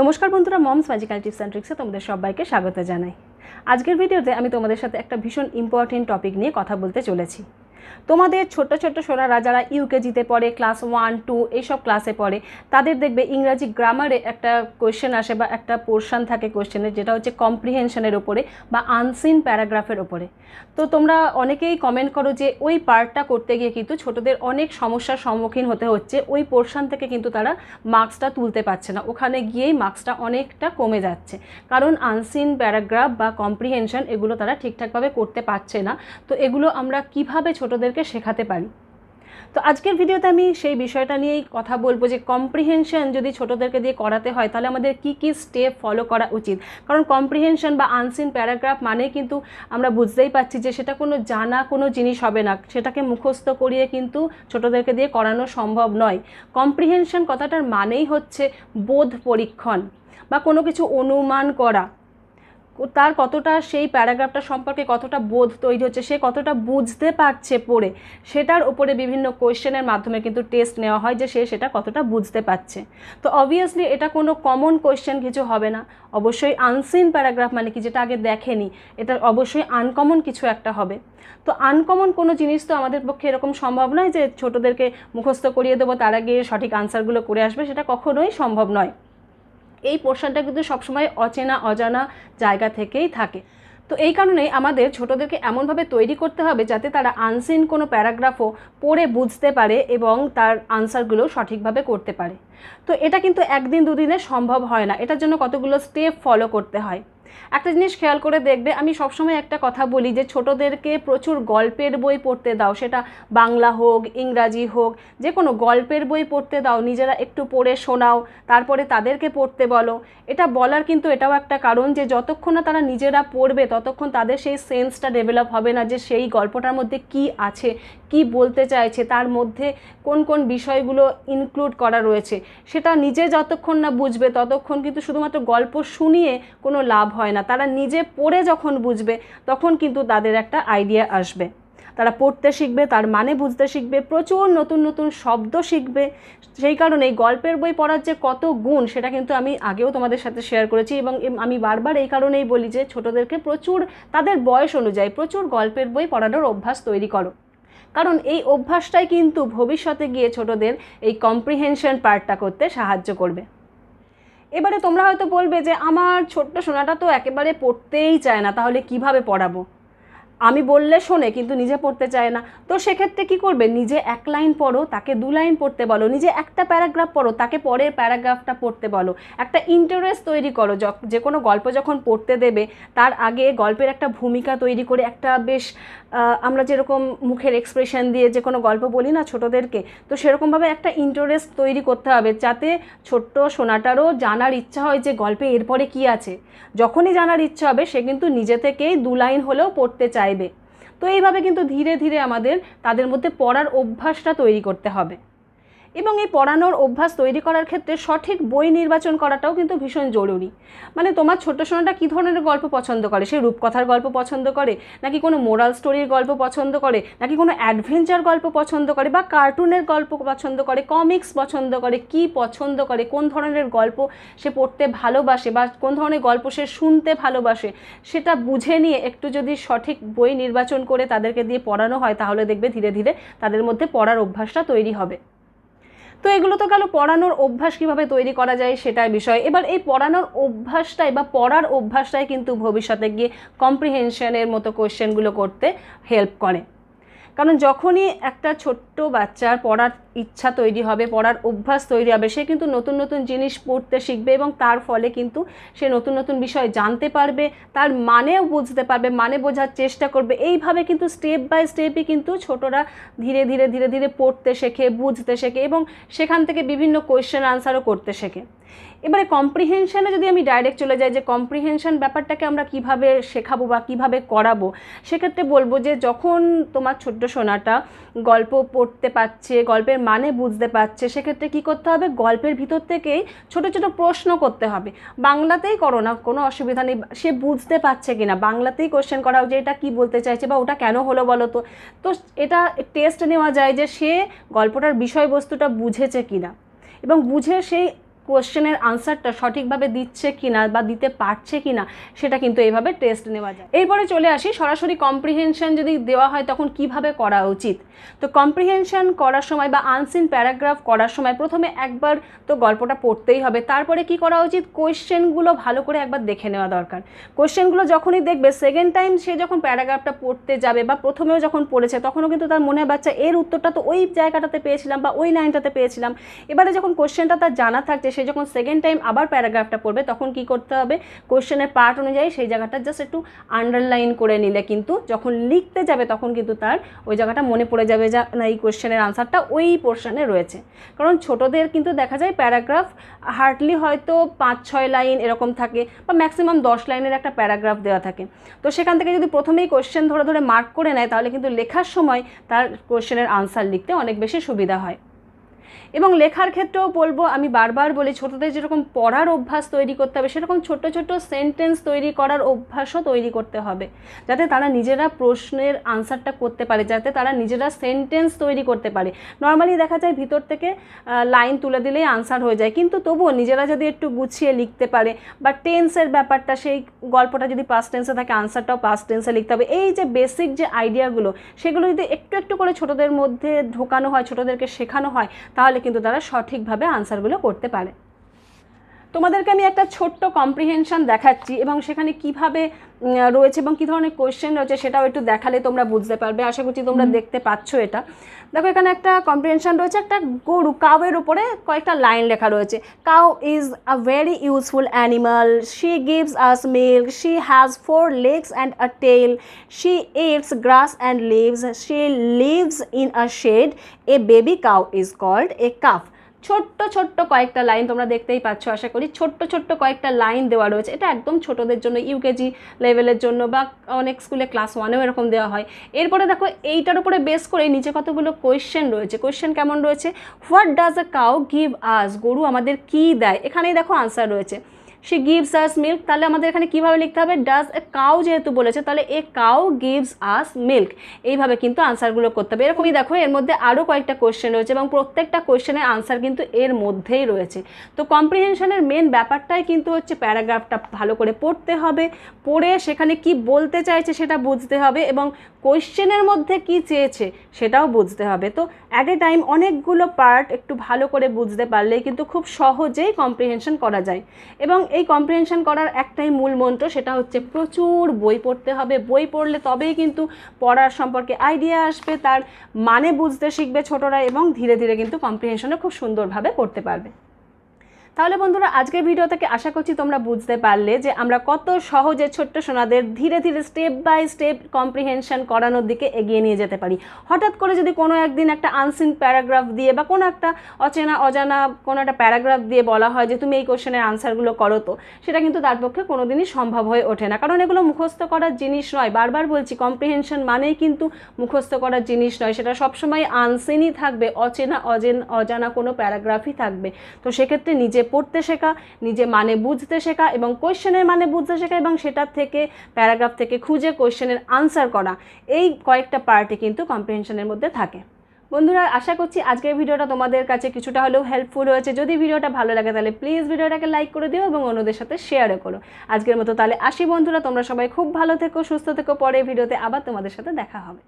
নমস্কার বন্ধুরা, mom's magical tips and ট্রিক্সে তোমাদের সবাইকে স্বাগত জানাই। আজকের ভিডিওতে আমি তোমাদের সাথে একটা ভীষণ ইম্পর্টেন্ট টপিক নিয়ে কথা বলতে চলেছি। তোমাদের ছোট্ট ছোট্ট সোনারা যারা ইউকেজিতে পড়ে ক্লাস ওয়ান টু এইসব ক্লাসে পড়ে। তাদের দেখবে ইংরাজি গ্রামারে একটা কোয়েশ্চেন আসে বা একটা পোর্শন থাকে কোয়েশ্চেনের যেটা হচ্ছে কম্প্রিহেনশনের ওপরে বা আনসিন প্যারাগ্রাফের ওপরে তো তোমরা অনেকেই কমেন্ট করো যে ওই পার্টটা করতে গিয়ে কিন্তু ছোটদের অনেক সমস্যার সম্মুখীন হতে হচ্ছে, ওই পোর্শন থেকে কিন্তু তারা মার্কসটা তুলতে পারছে না। ওখানে গিয়েই মার্কসটা অনেকটা কমে যাচ্ছে। কারণ আনসিন প্যারাগ্রাফ বা কম্প্রিহেনশন এগুলো তারা ঠিকঠাকভাবে করতে পারছে না। তো এগুলো আমরা কীভাবে ছোটদেরকে শেখাতে পারি। তো আজকের ভিডিওতে আমি সেই বিষয়টা নিয়েই কথা বলব যে কম্প্রিহেনশন যদি ছোটদেরকে দিয়ে করাতে হয়, তাহলে আমাদের কি কি স্টেপ ফলো করা উচিত? কারণ কম্প্রিহেনশন বা আনসিন প্যারাগ্রাফ মানে কিন্তু আমরা বুঝতেই পারছি যে সেটা কোনো জানা কোনো জিনিস হবে না। সেটাকে মুখস্থ করিয়ে কিন্তু ছোটদেরকে দিয়ে করানো সম্ভব নয়। কম্প্রিহেনশন কথাটার মানেই হচ্ছে বোধ পরীক্ষণ বা কোনো কিছু অনুমান করা। তার কতটা সেই প্যারাগ্রাফটা সম্পর্কে কতটা বোধ তৈরি হচ্ছে, সে কতটা বুঝতে পারছে পড়ে, সেটার উপরে বিভিন্ন কোয়েশ্চেনের মাধ্যমে কিন্তু টেস্ট নেওয়া হয় যে সে সেটা কতটা বুঝতে পারছে। তো অবভিয়াসলি এটা কোনো কমন কোয়েশ্চেন কিছু হবে না। অবশ্যই আনসিন প্যারাগ্রাফ মানে কি যেটা আগে দেখেনি এটা অবশ্যই আনকমন কিছু একটা হবে। তো আনকমন কোনো জিনিস তো আমাদের পক্ষে এরকম সম্ভব নয় যে ছোটোদেরকে মুখস্থ করিয়ে দেবো, তার আগে সঠিক আনসারগুলো করে আসবে, সেটা কখনোই সম্ভব নয়। এই পোর্শনটা কিন্তু সবসময় অচেনা, অজানা জায়গা থেকেই থাকে। তো এই কারণে আমাদের ছোটদেরকে এমনভাবে তৈরি করতে হবে যাতে তারা আনসিন কোনো প্যারাগ্রাফও পড়ে বুঝতে পারে এবং তার আনসারগুলো সঠিকভাবে করতে পারে। তো এটা কিন্তু একদিন দুদিনে সম্ভব হয় না। এটার জন্য কতগুলো স্টেপ ফলো করতে হয়। একটা জিনিস খেয়াল করে দেখবে, আমি সবসময় একটা কথা বলি যে ছোটদেরকে প্রচুর গল্পের বই পড়তে দাও, সেটা বাংলা হোক, ইংরাজি হোক, যে কোনো গল্পের বই পড়তে দাও, নিজেরা একটু পড়ে শোনাও, তারপরে তাদেরকে পড়তে বলো। এটা বলার কিন্তু এটাও একটা কারণ যে যতক্ষণ না তারা নিজেরা পড়বে, ততক্ষণ তাদের সেই সেন্সটা ডেভেলপ হবে না যে সেই গল্পটার মধ্যে কি আছে কি বলতে চাইছে, তার মধ্যে কোন কোন বিষয়গুলো ইনক্লুড করা রয়েছে, সেটা নিজে যতক্ষণ না বুঝবে ততক্ষণ কিন্তু শুধুমাত্র গল্প শুনিয়ে কোনো লাভ হয় না। তারা নিজে পড়ে যখন বুঝবে, তখন কিন্তু তাদের একটা আইডিয়া আসবে। তারা পড়তে শিখবে, তার মানে বুঝতে শিখবে, প্রচুর নতুন নতুন শব্দ শিখবে। সেই কারণে গল্পের বই পড়ার যে কত গুণ, সেটা কিন্তু আমি আগেও তোমাদের সাথে শেয়ার করেছি এবং আমি বারবার এই কারণেই বলি যে, ছোটদেরকে প্রচুর, তাদের বয়স অনুযায়ী প্রচুর গল্পের বই পড়ানোর অভ্যাস তৈরি করো। কারণ এই অভ্যাসটাই কিন্তু ভবিষ্যতে গিয়ে ছোটদের এই কম্প্রিহেনশন পার্টটা করতে সাহায্য করবে। এবারে তোমরা হয়তো বলবে যে, আমার ছোট্ট সোনাটা তো একেবারে পড়তেই চায় না, তাহলে কীভাবে পড়াবো? আমি বললে শোনে, কিন্তু নিজে পড়তে চায় না। তো সেক্ষেত্রে কি করবে? নিজে এক লাইন পড়ো, তাকে দু লাইন পড়তে বলো। নিজে একটা প্যারাগ্রাফ পড়ো, তাকে পরের প্যারাগ্রাফটা পড়তে বলো। একটা ইন্টারেস্ট তৈরি করো যে কোনো গল্প যখন পড়তে দেবে, তার আগে গল্পের একটা ভূমিকা তৈরি করে, একটা বেশ আমরা যেরকম মুখের এক্সপ্রেশন দিয়ে যে কোনো গল্প বলি না ছোটোদেরকে, তো সেরকমভাবে একটা ইন্টারেস্ট তৈরি করতে হবে, যাতে ছোট্ট সোনাটারও জানার ইচ্ছা হয় যে গল্পে এরপরে কি আছে। যখনই জানার ইচ্ছা হবে, সে কিন্তু নিজে থেকেই দু লাইন হলেও পড়তে চাইবে। তো এইভাবে কিন্তু ধীরে ধীরে আমাদের তাদের মধ্যে পড়ার অভ্যাসটা তৈরি করতে হবে। এবং এই পড়ানোর অভ্যাস তৈরি করার ক্ষেত্রে সঠিক বই নির্বাচন করাটাও কিন্তু ভীষণ জরুরি। মানে তোমার ছোট্ট সোনাটা কী ধরনের গল্প পছন্দ করে? সে রূপকথার গল্প পছন্দ করে? নাকি কোনো মোরাল স্টোরির গল্প পছন্দ করে? নাকি কোনো অ্যাডভেঞ্চার গল্প পছন্দ করে? বা কার্টুনের গল্প পছন্দ করে? কমিক্স পছন্দ করে? কি পছন্দ করে? কোন ধরনের গল্প সে পড়তে ভালোবাসে? বা কোন ধরনের গল্প সে শুনতে ভালোবাসে? সেটা বুঝে নিয়ে একটু যদি সঠিক বই নির্বাচন করে তাদেরকে দিয়ে পড়ানো হয়, তাহলে দেখবে ধীরে ধীরে তাদের মধ্যে পড়ার অভ্যাসটা তৈরি হবে। তো এগুলো তো গেল পড়ানোর অভ্যাস কীভাবে তৈরি করা যায় সেটার বিষয়। এবার এই পড়ানোর অভ্যাসটাই বা পড়ার অভ্যাসটাই কিন্তু ভবিষ্যতে গিয়ে কম্প্রিহেনশনের মতো কোয়েশ্চেনগুলো করতে হেল্প করে। কারণ যখনই একটা ছোট্ট বাচ্চার পড়ার ইচ্ছা তৈরি হবে, পড়ার অভ্যাস তৈরি হবে, সে কিন্তু নতুন নতুন জিনিস পড়তে শিখবে এবং তার ফলে কিন্তু সে নতুন নতুন বিষয় জানতে পারবে, তার মানেও বুঝতে পারবে মানে বোঝার চেষ্টা করবে। এইভাবে কিন্তু স্টেপ বাই স্টেপই কিন্তু ছোটরা ধীরে ধীরে ধীরে ধীরে পড়তে শেখে, বুঝতে শেখে এবং সেখান থেকে বিভিন্ন কোয়েশ্চেন আনসারও করতে শেখে। এবারে কম্প্রিহেনশানে যদি আমি ডাইরেক্ট চলে যাই যে কম্প্রিহেনশান ব্যাপারটাকে আমরা কীভাবে শেখাবো বা কীভাবে করাবো, সেক্ষেত্রে বলব যে যখন তোমার ছোট্ট সোনাটা গল্প পড়তে পারছে, গল্পের মানে বুঝতে পারছে, সেক্ষেত্রে কি করতে হবে? গল্পের ভিতর থেকেই ছোট ছোট প্রশ্ন করতে হবে। বাংলাতেই করো না, কোনো অসুবিধা নেই। সে বুঝতে পারছে কিনা? বাংলাতেই কোশ্চেন করা যে এটা কী বলতে চাইছে বা ওটা কেন হলো বলো তো? তো এটা টেস্ট নেওয়া যায় যে সে গল্পটার বিষয়বস্তুটা বুঝেছে কিনা। এবং বুঝে সেই কোশ্চেনের আনসারটা সঠিকভাবে দিচ্ছে কিনা বা দিতে পারছে কিনা সেটা কিন্তু এইভাবে টেস্ট নেওয়া যায়। এরপরে চলে আসি, সরাসরি কম্প্রিহেনশন যদি দেওয়া হয় তখন কীভাবে করা উচিত? তো কম্প্রিহেনশন করার সময় বা আনসিন প্যারাগ্রাফ করার সময় প্রথমে একবার তো গল্পটা পড়তেই হবে, তারপরে কি করা উচিত? কোয়েশ্চেনগুলো ভালো করে একবার দেখে নেওয়া দরকার। কোয়েশ্চেনগুলো যখনই দেখবে সেকেন্ড টাইম সে যখন প্যারাগ্রাফটা পড়তে যাবে বা প্রথমেও যখন পড়েছে, তখনও কিন্তু তার মনে বাচ্চা, এর উত্তরটা তো ওই জায়গাটাতে পেয়েছিলাম বা ওই লাইনটাতে পেয়েছিলাম। এবারে যখন কোশ্চেনটা তার জানা থাকছে সে যখন সেকেন্ড টাইম আবার প্যারাগ্রাফটা পড়বে, তখন কি করতে হবে? কোশ্চেনের পার্ট অনুযায়ী সেই জায়গাটা জাস্ট একটু আন্ডারলাইন করে নিলে কিন্তু যখন লিখতে যাবে, তখন কিন্তু তার ওই জায়গাটা মনে পড়ে যাবে যা, না, এই কোশ্চেনের আনসারটা ওই পোর্শনে রয়েছে। কারণ ছোটদের কিন্তু দেখা যায় প্যারাগ্রাফ হার্ডলি হয়তো পাঁচ, ছয় লাইন এরকম থাকে বা ম্যাক্সিমাম দশ লাইনের একটা প্যারাগ্রাফ দেওয়া থাকে। তো সেখান থেকে যদি প্রথমেই কোশ্চেন ধরে ধরে মার্ক করে নেয়, তাহলে কিন্তু লেখার সময় তার কোশ্চেনের আনসার লিখতে অনেক বেশি সুবিধা হয়। এবং লেখার ক্ষেত্রেও বলব, আমি বারবার বলি, ছোটোদের যেরকম পড়ার অভ্যাস তৈরি করতে হবে, সেরকম ছোট ছোট সেন্টেন্স তৈরি করার অভ্যাসও তৈরি করতে হবে। যাতে তারা নিজেরা প্রশ্নের আনসারটা করতে পারে, যাতে তারা নিজেরা সেন্টেন্স তৈরি করতে পারে। নর্মালি দেখা যায় ভিতর থেকে লাইন তুলে দিলেই আনসার হয়ে যায়। কিন্তু তবুও নিজেরা যদি একটু গুছিয়ে লিখতে পারে বা টেন্সের ব্যাপারটা, সেই গল্পটা যদি পাস্ট টেন্সে থাকে আনসারটাও পাস্ট টেন্সে লিখতে হবে। এই যে বেসিক যে আইডিয়াগুলো সেগুলো যদি একটু একটু করে ছোটদের মধ্যে ঢোকানো হয়, ছোটদেরকে শেখানো হয় তাহলে কিন্তু তারা সঠিকভাবে আনসারগুলো করতে পারে। তোমাদেরকে আমি একটা ছোট্ট কম্প্রিহেনশন দেখাচ্ছি এবং সেখানে কীভাবে রয়েছে এবং কী ধরনের কোয়েশ্চেন রয়েছে সেটাও একটু দেখালে তোমরা বুঝতে পারবে। আশা করছি তোমরা দেখতে পাচ্ছ এটা। দেখো এখানে একটা কম্প্রিহেনশন রয়েছে। একটা গরু কাউয়ের উপরে কয়েকটা লাইন লেখা রয়েছে। Cow is a very useful animal she gives us milk she has four legs and a tail she eats grass and leaves she lives in a shade a baby cow is called a calf ছোট্ট ছোট্ট কয়েকটা line তোমরা দেখতেই পাচ্ছ, আশা করি ছোট্ট ছোট্ট কয়েকটা লাইন দেওয়া রয়েছে। এটা একদম ছোটদের জন্য ইউকেজি লেভেলের জন্য বা অনেক স্কুলে ক্লাস ওয়ানেও এরকম দেওয়া হয়। এরপরে দেখো, এইটার উপরে বেস করে নিচে কতগুলো কোয়েশ্চেন রয়েছে। কোয়েশ্চেন কেমন রয়েছে? What does a cow give us গরু আমাদের কি দেয়? এখানেই দেখো আনসার রয়েছে। সে গিভস আস মিল্ক তাহলে আমাদের এখানে কীভাবে লিখতে হবে? ডাজ এ কাউ যেহেতু বলেছে, তাহলে a cow gives us milk এইভাবে কিন্তু আনসারগুলো করতে হবে। এরকমই দেখো, এর মধ্যে আরও কয়েকটা কোয়েশ্চেন রয়েছে এবং প্রত্যেকটা কোয়েশ্চেনের আনসার কিন্তু এর মধ্যেই রয়েছে। তো কম্প্রিহেনশনের মেন ব্যাপারটাই কিন্তু হচ্ছে প্যারাগ্রাফটা ভালো করে পড়তে হবে। পড়ে সেখানে কি বলতে চাইছে সেটা বুঝতে হবে এবং কোয়েশ্চেনের মধ্যে কি চেয়েছে সেটাও বুঝতে হবে। তো অ্যাট এ টাইম অনেকগুলো পার্ট একটু ভালো করে বুঝতে পারলেই কিন্তু খুব সহজেই কম্প্রিহেনশন করা যায়। এবং এই কম্প্রিহেনশন করার একটাই মূল মন্ত্র, সেটা হচ্ছে প্রচুর বই পড়তে হবে। বই পড়লে তবেই কিন্তু পড়ার সম্পর্কে আইডিয়া আসবে, তার মানে বুঝতে শিখবে ছোটরা এবং ধীরে ধীরে কিন্তু কম্প্রিহেনশনও খুব সুন্দরভাবে করতে পারবে। তাহলে বন্ধুরা, আজকের ভিডিও থেকে আশা করছি তোমরা বুঝতে পারলে যে আমরা কত সহজে ছোট্ট সোনাদের ধীরে ধীরে স্টেপ বাই স্টেপ কম্প্রিহেনশন করানোর দিকে এগিয়ে নিয়ে যেতে পারি। হঠাৎ করে যদি কোনো একদিন একটা আনসিন প্যারাগ্রাফ দিয়ে বা কোনো একটা অচেনা, অজানা কোনো একটা প্যারাগ্রাফ দিয়ে বলা হয় যে তুমি এই কোশ্চেনের আনসারগুলো করো তো, সেটা কিন্তু তার পক্ষে কোনো দিনই সম্ভব হয়ে ওঠে না। কারণ এগুলো মুখস্থ করার জিনিস নয়। বারবার বলছি কম্প্রিহেনশন মানেই কিন্তু মুখস্থ করার জিনিস নয়। সেটা সবসময় আনসিনই থাকবে, অচেনা, অজেন, অজানা কোনো প্যারাগ্রাফই থাকবে। তো সেক্ষেত্রে নিজে পড়তে শেখা, নিজে মানে বুঝতে শেখা এবং কোয়েশ্চেনের মানে বুঝতে শেখা এবং সেটার থেকে প্যারাগ্রাফ থেকে খুঁজে কোয়েশ্চেনের আনসার করা। এই কয়েকটা পার্টি কিন্তু কম্প্রিহেনশনের মধ্যে থাকে। বন্ধুরা, আশা করছি আজকের ভিডিওটা তোমাদের কাছে কিছুটা হলেও হেল্পফুল হয়েছে। যদি ভিডিওটা ভালো লাগে তাহলে প্লিজ ভিডিওটাকে লাইক করে দিও এবং অন্যদের সাথে শেয়ারও করো। আজকের মতো তাহলে আসি বন্ধুরা, তোমরা সবাই খুব ভালো থেকো, সুস্থ থেকো পরে ভিডিওতে আবার তোমাদের সাথে দেখা হবে।